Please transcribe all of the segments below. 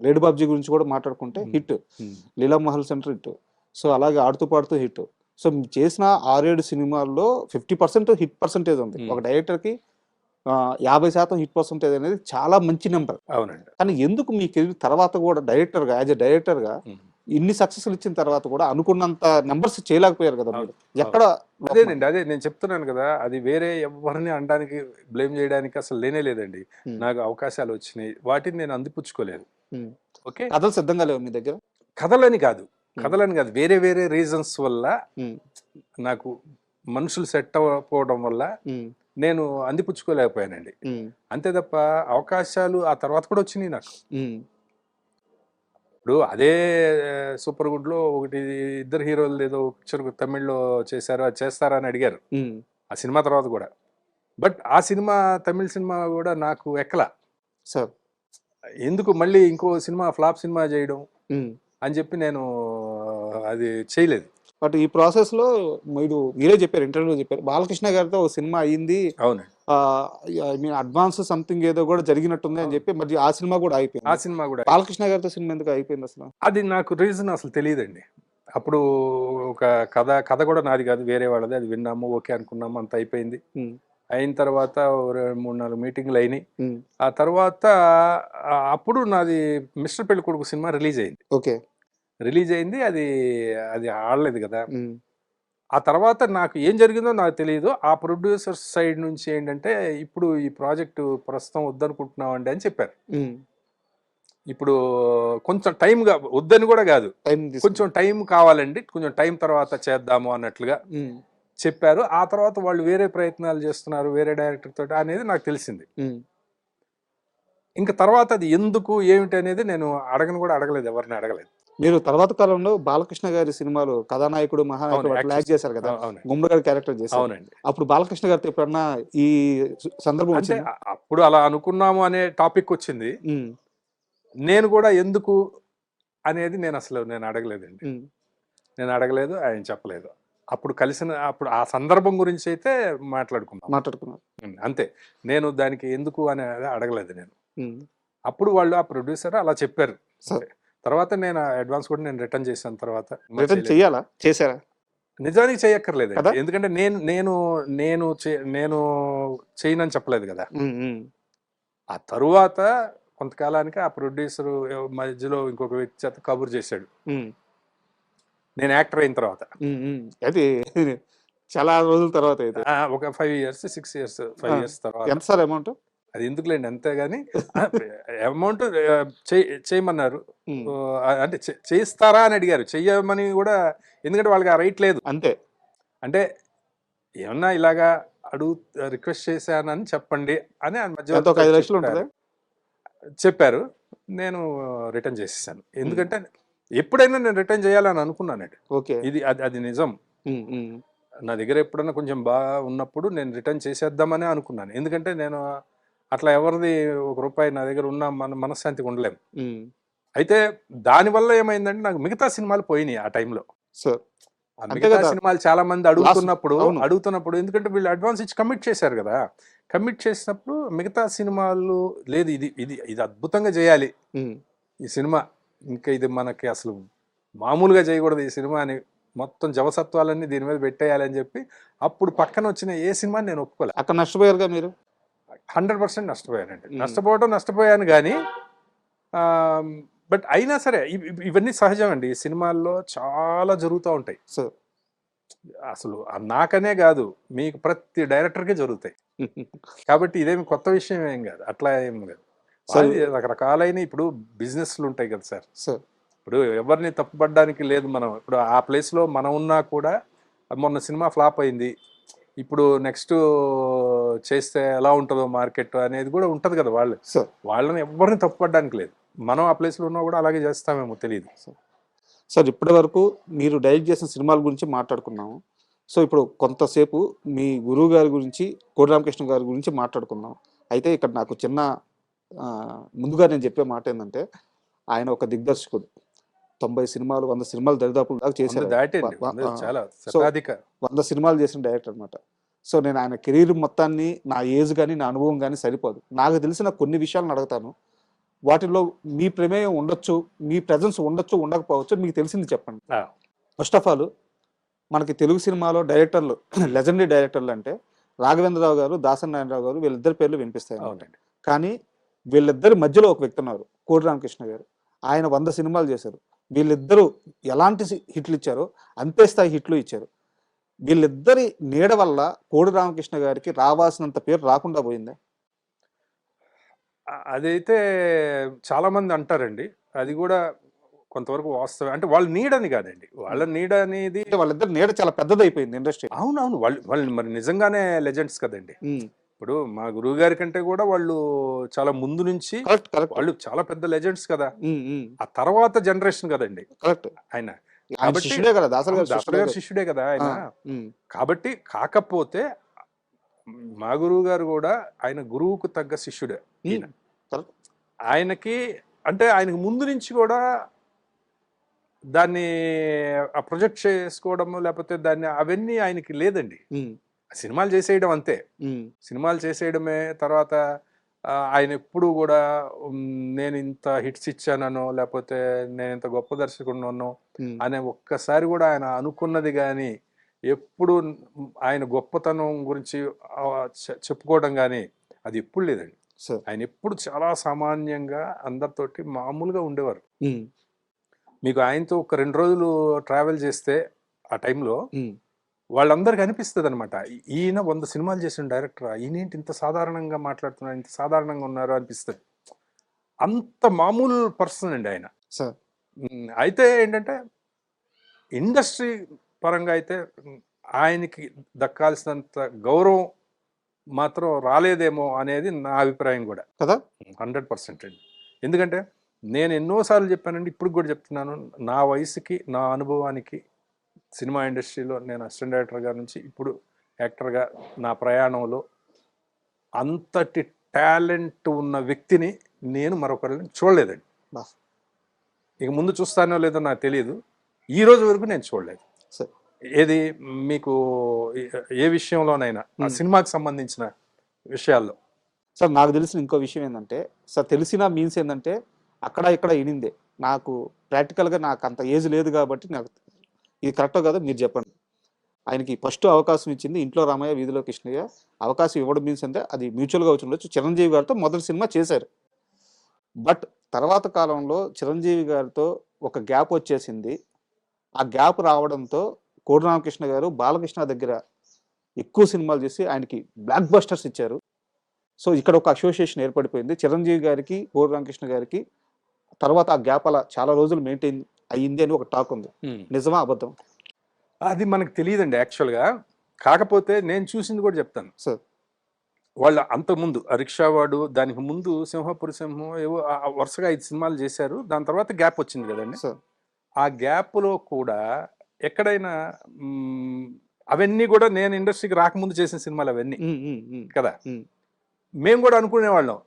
Lady Babji గురించి కూడా మాట్లాడుకుంటే Hmm. హిట్ ఉమ్. Leela Mahal centre hit so అలాగే ఆడుతూ పాడుతూ హిట్ సో మీరు చేసిన ఆరేడు సినిమాల్లో ఫిఫ్టీ పర్సెంట్ హిట్ పర్సెంటేజ్ ఉంది Hmm. ఒక డైరెక్టర్కి యాభై శాతం హిట్ పర్సెంటేజ్ అనేది చాలా మంచి నెంబర్ అవునండి కానీ ఎందుకు మీ కెరీర్ తర్వాత కూడా డైరెక్టర్గా యాజ్ ఎ డైరెక్టర్గా. ఇన్ని సక్సెస్లు ఇచ్చిన తర్వాత కూడా అనుకున్నంత నెంబర్స్ చేయలేకపోయారు కదా మీరు ఎక్కడ అదేనండి అదే నేను చెప్తున్నాను కదా అది వేరే ఎవరిని అనడానికి బ్లేమ్ చేయడానికి అసలు లేనే లేదండి Hmm. నాకు అవకాశాలు వచ్చినాయి వాటిని నేను అందిపుచ్చుకోలేదు Hmm. ఓకే? కథలు సిద్ధంగా లేవు మీ దగ్గర? కథలని కాదు. కథలని కాదు. వేరే వేరే రీజన్స్ వల్ల. నాకు మనుషులు సెట్ అవ్వకపోవడం వల్ల నేను అందిపుచ్చుకోలేకపోయానండి. అంతే తప్ప అవకాశాలు ఆ తర్వాత కూడా వచ్చినాయి నాకు. ఇప్పుడు అదే సూపర్ గుడ్లో ఒకటి ఇద్దరు హీరోలు ఏదో పిక్చర్ తమిళ్ళో చేశారు అది చేస్తారా అని అడిగారు. ఆ సినిమా తర్వాత కూడా. బట్ ఆ సినిమా తమిళ సినిమా కూడా నాకు ఎక్కల. సార్. ఎందుకు మళ్ళీ ఇంకో సినిమా ఫ్లాప్ సినిమా చేయడం. అని చెప్పి నేను అది చేయలేదు. బట్ ఈ ప్రాసెస్లో మీరు మీరే చెప్పారు ఇంటర్వ్యూలో చెప్పారు. బాలకృష్ణ గారితో ఒక cinema I mean advance something ఏదో కూడా జరిగినట్టుంది అని చెప్పి మరి ఆ సినిమా కూడా ఆ అయిపోయింది సినిమా కూడా బాలకృష్ణ గారితో సినిమా ఎందుకు అయిపోయింది అసలు? అది నాకు రీజన్ అసలు తెలియదండి. అప్పుడు ఒక కథ కథ కూడా నాది కాదు వేరే వాళ్ళది. అది విన్నాము ఓకే అనుకున్నాము అంత అయిపోయింది. అయిన తర్వాత మూడు నాలుగు మీటింగ్లు అయినాయి. ఆ తర్వాత అప్పుడు నాది mister Pelli Koduku cinema release అయింది. ఓకే. రిలీజ్ అయింది అది అది ఆడలేదు కదా. ఆ తర్వాత నాకు ఏం జరిగిందో నాకు తెలియదు. ఆ ప్రొడ్యూసర్ సైడ్ నుంచి ఏంటంటే ఇప్పుడు ఈ ప్రాజెక్టు ప్రస్తుతం వద్దనుకుంటున్నామండి అని చెప్పారు. ఇప్పుడు కొంచెం టైంగా వద్దని కూడా కాదు. కొంచెం టైం కావాలండి. కొంచెం టైం తర్వాత చేద్దాము అన్నట్లుగా. చెప్పారు. ఆ తర్వాత వాళ్ళు వేరే ప్రయత్నాలు చేస్తున్నారు వేరే డైరెక్టర్ తోటి అనేది నాకు తెలిసింది. ఇంకా తర్వాత అది ఎందుకు ఏమిటి అనేది నేను అడగను కూడా అడగలేదు ఎవరిని అడగలేదు. మీరు తర్వాత కాలంలో బాలకృష్ణ గారి సినిమాలు కథానాయకుడు మహానాయకుడు యాక్ట్ చేశారు కదా? గుమ్మడి గారి క్యారెక్టర్ చేశారు. అవునండి. అప్పుడు బాలకృష్ణ గారితో ఎప్పుడన్నా ఈ సందర్భం అంటే వచ్చింది? అప్పుడు అలా అనుకున్నాము అనే టాపిక్ వచ్చింది. నేను కూడా ఎందుకు అనేది నేను అసలు నేను అడగలేదండి. నేను అడగలేదు ఆయన చెప్పలేదు. అప్పుడు కలిసిన అప్పుడు ఆ సందర్భం గురించి అయితే మాట్లాడుకున్నాం. మాట్లాడుకున్నారు. ఉం, అంతే. నేను దానికి ఎందుకు అనేది అడగలేదు నేను. అప్పుడు వాళ్ళు ఆ ప్రొడ్యూసర్ అలా చెప్పారు. సరే. తర్వాత నేను అడ్వాన్స్ కూడా నేను రిటర్న్ చేశాను తర్వాత. రిటర్న్ చెయ్యాలా? చేశారా? నిజానికి చేయక్కర్లేదు? ఎందుకంటే నేను నేను నేను నేను చేయనని చెప్పలేదు కదా. ఆ తరువాత కొంతకాలానికి ఆ ప్రొడ్యూసర్ మధ్యలో ఇంకొక వ్యక్తి చేత కబుర్ చేశాడు. నేను యాక్టర్ అయిన తర్వాత. అది చాలా రోజుల తర్వాత అయితే. ఒక five years six years five. Years తర్వాత. ఎంత సార్ అమౌంట్? అది ఎందుకులేండి అంతే కానీ అమౌంట్ చేయమన్నారు. అంటే చేయిస్తారా అని అడిగారు. చెయ్యమని కూడా ఎందుకంటే వాళ్ళకి ఆ రైట్ లేదు. అంతే. అంటే ఏమన్నా ఇలాగా అడుగు రిక్వెస్ట్ చేశానని చెప్పండి అని ఎంత? ఒక ఐదు లక్షలు చెప్పారు. నేను రిటర్న్ చేసేసాను. ఎందుకంటే ఎప్పుడైనా నేను రిటర్న్ చేయాలని అనుకున్నానండి ఓకే. ఇది అది అది నిజం. నా దగ్గర ఎప్పుడన్నా కొంచెం బాగా ఉన్నప్పుడు నేను రిటర్న్ చేసేద్దామని అనుకున్నాను. ఎందుకంటే నేను అట్లా ఎవరిది ఒక రూపాయి నా దగ్గర ఉన్న మన మనశ్శాంతిగా ఉండలేము. అయితే దానివల్ల ఏమైందంటే నాకు మిగతా సినిమాలు పోయినాయి ఆ టైంలో. సార్ మిగతా. సినిమాలు చాలా మంది అడుగుతున్నప్పుడు. అడుగుతున్నప్పుడు ఎందుకంటే వీళ్ళు అడ్వాన్స్ ఇచ్చి కమిట్ చేశారు కదా. కమిట్ చేసినప్పుడు మిగతా సినిమాలు లేదు ఇది ఇది ఇది అద్భుతంగా చేయాలి. ఈ సినిమా ఇంకా ఇది మనకి అసలు మామూలుగా చేయకూడదు ఈ సినిమా అని మొత్తం జవసత్వాలన్నీ దీని మీద పెట్టేయాలని చెప్పి అప్పుడు పక్కన వచ్చిన ఏ సినిమా నేను ఒప్పుకోలే. అక్కడ నష్టపోయారుగా మీరు? హండ్రెడ్ పర్సెంట్ నష్టపోయానండి. నష్టపోవడం నష్టపోయాను కానీ బట్ అయినా సరే ఇవ్- ఇవ్- ఇవన్నీ సహజం అండి ఈ సినిమాల్లో చాలా జరుగుతూ ఉంటాయి. సార్. అసలు నాకనే కాదు మీకు ప్రతి డైరెక్టర్కే జరుగుతాయి. కాబట్టి ఇదేమి కొత్త విషయం ఏం కాదు. అట్లా ఏం కాదు. రకరకాలైన ఇప్పుడు బిజినెస్లు ఉంటాయి కదా సార్. సార్ ఇప్పుడు ఎవరిని తప్పుపడడానికి లేదు మనం. ఇప్పుడు ఆ ప్లేస్లో మనం ఉన్నా కూడా మొన్న సినిమా ఫ్లాప్ అయింది. ఇప్పుడు నెక్స్ట్ చేస్తే ఎలా ఉంటుందో మార్కెట్ అనేది కూడా ఉంటుంది కదా వాళ్ళు. వాళ్ళని ఎవరిని తప్పుపడడానికి లేదు. మనం ఆ ప్లేస్లో ఉన్నా కూడా అలాగే చేస్తామేమో తెలియదు సార్ ఇప్పటి వరకు మీరు డైరెక్ట్ చేసిన సినిమాల గురించి మాట్లాడుకున్నాము. సో ఇప్పుడు కొంతసేపు మీ గురువు గారి గురించి కోడి రామకృష్ణ గారి గురించి మాట్లాడుకున్నాం అయితే ఇక్కడ నాకు చిన్న ముందుగా నేను చెప్పే మాట ఏంటంటే ఆయన ఒక దిగ్దర్శకుడు. తొంభై సినిమాలు వంద సినిమాలు దరిదాపులు దాకా వంద చేశారు వంద సినిమాలు చేసిన డైరెక్టర్ అనమాట సో నేను ఆయన కెరీర్ మొత్తాన్ని నా ఏజ్ కానీ నా అనుభవం కానీ సరిపోదు. నాకు తెలిసిన కొన్ని విషయాలను అడుగుతాను. వాటిల్లో మీ ప్రమేయం ఉండొచ్చు మీ ప్రజెన్స్ ఉండొచ్చు ఉండకపోవచ్చు మీకు తెలిసింది చెప్పండి. ఫస్ట్ ఆఫ్ ఆల్ మనకి తెలుగు సినిమాలో డైరెక్టర్లు లెజెండరీ డైరెక్టర్లు అంటే రాఘవేంద్రరావు గారు దాసరి నారాయణరావు గారు వీళ్ళిద్దరి పేర్లు వినిపిస్తాయి కానీ వీళ్ళిద్దరి మధ్యలో ఒక వ్యక్తి ఉన్నారు కోడి రామకృష్ణ గారు. ఆయన వంద సినిమాలు చేశారు. వీళ్ళిద్దరూ ఎలాంటి హిట్లు ఇచ్చారో అంతే స్థాయి హిట్లు ఇచ్చారు. వీళ్ళిద్దరి నీడ వల్ల కోడి రామకృష్ణ గారికి రావాల్సినంత పేరు రాకుండా పోయిందా? అదైతే చాలా మంది అంటారండి. అది కూడా కొంతవరకు వాస్తవం అంటే వాళ్ళ నీడని కాదండి. వాళ్ళ నీడ అనేది వాళ్ళిద్దరి నీడ చాలా పెద్దదైపోయింది ఇండస్ట్రీ. అవునవును. వాళ్ళు వాళ్ళు మరి నిజంగానే లెజెండ్స్ కదండి. ఇప్పుడు మా గురువు గారి కంటే కూడా వాళ్ళు చాలా ముందు నుంచి వాళ్ళు చాలా పెద్ద లెజెండ్స్ కదా. ఆ తర్వాత జనరేషన్ కదండి. ఆయన. శిష్యుడే కదా దాసరి గారు శిష్యుడే ఆయన. కాబట్టి కాకపోతే మా గురువు గారు కూడా ఆయన గురువుకు తగ్గ శిష్యుడే. ఆయనకి అంటే ఆయనకు ముందు నుంచి కూడా దాన్ని ప్రొజెక్ట్ చేసుకోవడము లేకపోతే దాన్ని అవన్నీ ఆయనకి లేదండి. సినిమాలు చేసేయడం అంతే. సినిమాలు చేసేయడమే తర్వాత ఆయన ఎప్పుడు కూడా నేను ఇంత హిట్స్ ఇచ్చానో లేకపోతే నేను ఇంత గొప్ప దర్శకుడున్నానో అనే ఒక్కసారి కూడా ఆయన అనుకున్నది కానీ ఎప్పుడు ఆయన గొప్పతనం గురించి చెప్పుకోవడం కానీ అది ఎప్పుడు లేదండి. ఆయన ఎప్పుడు చాలా సామాన్యంగా అందరితోటి మామూలుగా ఉండేవారు. మీకు ఆయనతో ఒక రెండు రోజులు ట్రావెల్ చేస్తే ఆ టైంలో వాళ్ళందరికీ అనిపిస్తుంది అనమాట ఈయన వంద సినిమాలు చేసిన డైరెక్టర్ ఈయనేంటి ఇంత సాధారణంగా మాట్లాడుతున్నారు ఇంత సాధారణంగా ఉన్నారు అనిపిస్తుంది. అంత మామూలు పర్సన్ అండి ఆయన. సరే. అయితే ఏంటంటే ఇండస్ట్రీ పరంగా అయితే ఆయనకి దక్కాల్సినంత గౌరవం మాత్రం రాలేదేమో అనేది నా అభిప్రాయం కూడా. కదా? హండ్రెడ్ పర్సెంట్ అండి. ఎందుకంటే నేను ఎన్నోసార్లు చెప్పానండి ఇప్పుడు కూడా చెప్తున్నాను నా వయసుకి నా అనుభవానికి సినిమా ఇండస్ట్రీలో నేను అసిస్టెంట్ డైరెక్టర్ గారి నుంచి ఇప్పుడు యాక్టర్గా నా ప్రయాణంలో అంతటి టాలెంట్ ఉన్న వ్యక్తిని నేను మరొకరిని చూడలేదండి. ఇక ముందు చూస్తానో లేదో నాకు తెలియదు ఈ రోజు వరకు నేను చూడలేదు. సరే. ఏది మీకు ఏ- విషయంలోనైనా. సినిమాకి సంబంధించిన విషయాల్లో. సార్ నాకు తెలిసిన ఇంకో విషయం ఏంటంటే సార్ తెలిసిన మీన్స్ ఏంటంటే అక్కడ ఇక్కడ ఇనిందే. నాకు ప్రాక్టికల్గా నాకు అంత ఏజ్ లేదు కాబట్టి నాకు ఇది కరెక్టో కదా మీరు చెప్పండి. ఆయనకి ఫస్ట్ అవకాశం ఇచ్చింది ఇంట్లో రామయ్య వీధిలో కృష్ణయ్య. అవకాశం ఇవ్వడం మీన్స్ అంటే అది మ్యూచువల్గా వచ్చి ఉండొచ్చు చిరంజీవి గారితో మొదటి సినిమా చేశారు. బట్ తర్వాత కాలంలో చిరంజీవి గారితో ఒక గ్యాప్ వచ్చేసింది. ఆ గ్యాప్ రావడంతో కోడిరామకృష్ణ గారు బాలకృష్ణ దగ్గర ఎక్కువ సినిమాలు చేసి ఆయనకి బ్లాక్ బస్టర్స్ ఇచ్చారు. సో ఇక్కడ ఒక అసోసియేషన్ ఏర్పడిపోయింది. చిరంజీవి గారికి కోడి రామకృష్ణ గారికి తర్వాత ఆ గ్యాప్ అలా చాలా రోజులు మెయింటైన్ అయ్యింది అని ఒక టాక్ ఉంది. నిజమా అబద్ధం అది మనకు తెలియదండి యాక్చువల్గా. కాకపోతే నేను చూసింది కూడా చెప్తాను. సార్. వాళ్ళు అంతకుముందు రిక్షావాడు దానికి ముందు సింహపురి సింహం ఏవో వరుసగా ఐదు సినిమాలు చేశారు. దాని తర్వాత గ్యాప్ వచ్చింది కదండి. సార్. ఆ గ్యాప్లో కూడా ఎక్కడైనా అవన్నీ కూడా నేను ఇండస్ట్రీకి రాకముందు చేసిన సినిమాలు అవన్నీ. కదా. మేము కూడా అనుకునేవాళ్ళం.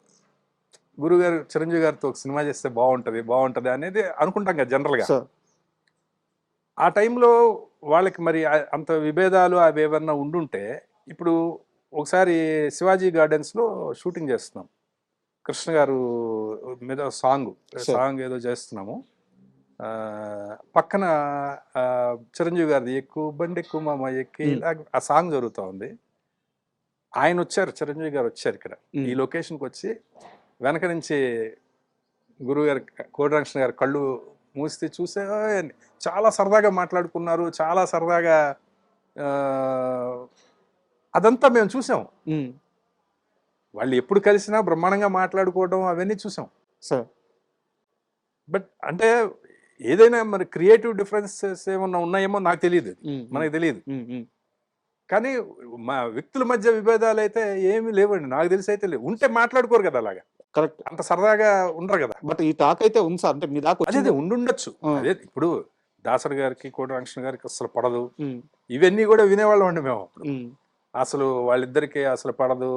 గురుగారు చిరంజీవి గారితో ఒక సినిమా చేస్తే బాగుంటది బాగుంటది అనేది అనుకుంటాం కదా జనరల్గా. ఆ టైంలో వాళ్ళకి మరి అంత విభేదాలు అవి ఏమన్నా ఉండుంటే ఇప్పుడు ఒకసారి శివాజీ గార్డెన్స్లో షూటింగ్ చేస్తున్నాం. కృష్ణ గారు మీద సాంగ్. సాంగ్ ఏదో చేస్తున్నాము. పక్కన చిరంజీవి గారిది ఎక్కువ బండి ఎక్కువ మామ ఎక్కి. ఇలా ఆ సాంగ్ జరుగుతూ ఉంది. ఆయన వచ్చారు చిరంజీవి గారు వచ్చారు ఇక్కడ. ఈ లొకేషన్కి వచ్చి వెనక నుంచి గురువు గారు కోటరామకృష్ణ గారు కళ్ళు మూస్తే చూసే చాలా సరదాగా మాట్లాడుకున్నారు చాలా సరదాగా అదంతా మేము చూసాం. వాళ్ళు ఎప్పుడు కలిసినా బ్రహ్మాండంగా మాట్లాడుకోవడం అవన్నీ చూసాం. సార్. బట్ అంటే ఏదైనా మరి క్రియేటివ్ డిఫరెన్సెస్ ఏమన్నా ఉన్నాయేమో నాకు తెలియదు మనకు తెలియదు. కానీ మా వ్యక్తుల మధ్య విభేదాలు అయితే ఏమీ లేవండి. నాకు తెలిసి అయితే లేవు ఉంటే మాట్లాడుకోరు కదా అలాగా. కరెక్ట్. అంత సరదాగా ఉండరు కదా. బట్ ఈ టాక్ అయితే ఉంది సార్. అంటే మీ దాకా అదే ఉండుండొచ్చు. అదే ఇప్పుడు దాసరి గారికి కోటరామకృష్ణ గారికి అసలు పడదు. ఇవన్నీ కూడా వినేవాళ్ళం అండి మేము అప్పుడు. అసలు వాళ్ళిద్దరికి అసలు పడదు.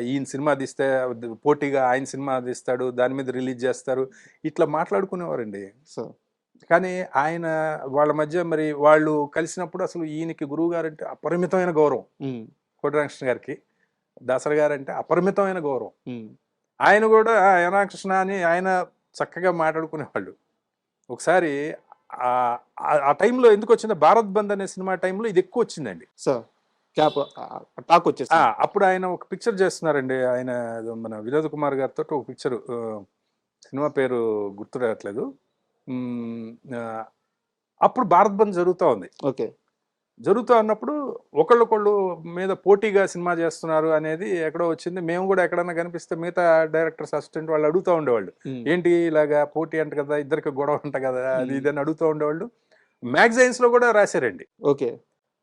ఈయన సినిమా తీస్తే పోటీగా ఆయన సినిమా తీస్తాడు దాని మీద రిలీజ్ చేస్తారు. ఇట్లా మాట్లాడుకునేవారండి. కానీ ఆయన వాళ్ళ మధ్య మరి వాళ్ళు కలిసినప్పుడు అసలు ఈయనకి గురువు గారు అంటే అపరిమితమైన గౌరవం. కోటరామకృష్ణ గారికి. దాసరి గారు అంటే అపరిమితమైన గౌరవం. ఆయన కూడా "ఆ, ఏనా కృష్ణ అని ఆయన చక్కగా మాట్లాడుకునేవాళ్ళు. ఒకసారి ఆ- టైంలో ఎందుకు వచ్చింది? భారత్ బంద్ అనే సినిమా టైంలో ఇది ఎక్కువ వచ్చిందండి. సార్ క్యాప్ టాక్ వచ్చేసి అప్పుడు ఆయన ఒక పిక్చర్ చేస్తున్నారండి. ఆయన మన వినోద్ కుమార్ గారితో ఒక పిక్చర్ సినిమా పేరు గుర్తు రావట్లేదు అప్పుడు భారత్ బంద్ జరుగుతూ ఉంది. ఓకే. జరుగుతూ ఉన్నప్పుడు ఒకళ్ళొకళ్ళు మీద పోటీగా సినిమా చేస్తున్నారు అనేది ఎక్కడో వచ్చింది. మేము కూడా ఎక్కడన్నా కనిపిస్తే మిగతా డైరెక్టర్స్ అసిస్టెంట్ వాళ్ళు అడుగుతూ ఉండేవాళ్ళు. ఏంటి ఇలాగా పోటీ అంట కదా ఇద్దరికి గొడవ అంట కదా అది ఇది అని అడుగుతూ ఉండేవాళ్ళు. మ్యాగజైన్స్లో కూడా రాశారండి. ఓకే.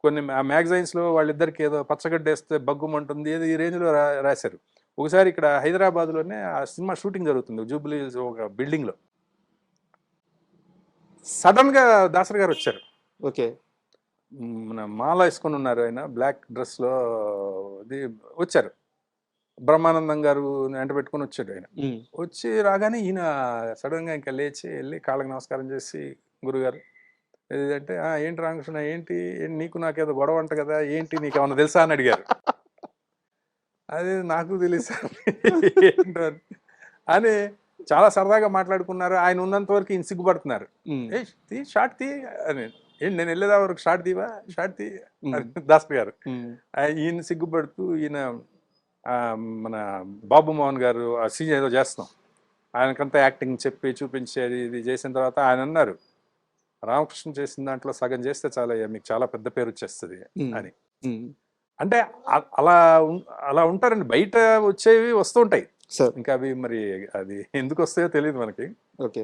కొన్ని ఆ మ్యాగజైన్స్లో వాళ్ళిద్దరికి ఏదో పచ్చగడ్డ వేస్తే బగ్గుమంటుంది ఏదో ఈ రేంజ్లో రాశారు. ఒకసారి ఇక్కడ హైదరాబాద్లోనే ఆ సినిమా షూటింగ్ జరుగుతుంది జూబ్లీ ఒక బిల్డింగ్లో సడన్గా దాసరి గారు వచ్చారు. ఓకే. మన మాల వేసుకొని ఉన్నారు ఆయన బ్లాక్ డ్రెస్లో ఇది వచ్చారు. బ్రహ్మానందం గారు వెంట పెట్టుకొని వచ్చాడు ఆయన. వచ్చి రాగానే ఈయన సడన్గా ఇంకా లేచి వెళ్ళి కాళ్ళకి నమస్కారం చేసి గురుగారు ఏదంటే "ఆ, ఏంటి రామకృష్ణ ఏంటి నీకు నాకేదో గొడవ అంట కదా ఏంటి నీకు ఏమన్నా తెలుసా? అని అడిగారు. అది నాకు తెలుసా అని. చాలా సరదాగా మాట్లాడుకున్నారు. ఆయన ఉన్నంత వరకు ఈయన సిగ్గుపడుతున్నారు. ఉమ్, ఏ తీ షార్ట్ తీ అని ఏంటి నేను వెళ్ళేదా వరకు? షార్ట్ తీవా షార్ట్ తీ దాస్ గారు. ఈయన సిగ్గుపడుతూ ఈయన మన బాబు మోహన్ గారు ఆ సీన్ ఏదో చేస్తున్నాం. ఆయనకంతా యాక్టింగ్ చెప్పి చూపించి అది ఇది చేసిన తర్వాత ఆయన అన్నారు రామకృష్ణ చేసిన దాంట్లో సగం చేస్తే చాలా మీకు చాలా పెద్ద పేరు వచ్చేస్తుంది అని. అంటే అలా అలా ఉంటారండి. బయట వచ్చేవి వస్తూ ఉంటాయి. ఇంకా అవి మరి అది ఎందుకు వస్తాయో తెలియదు మనకి. ఓకే.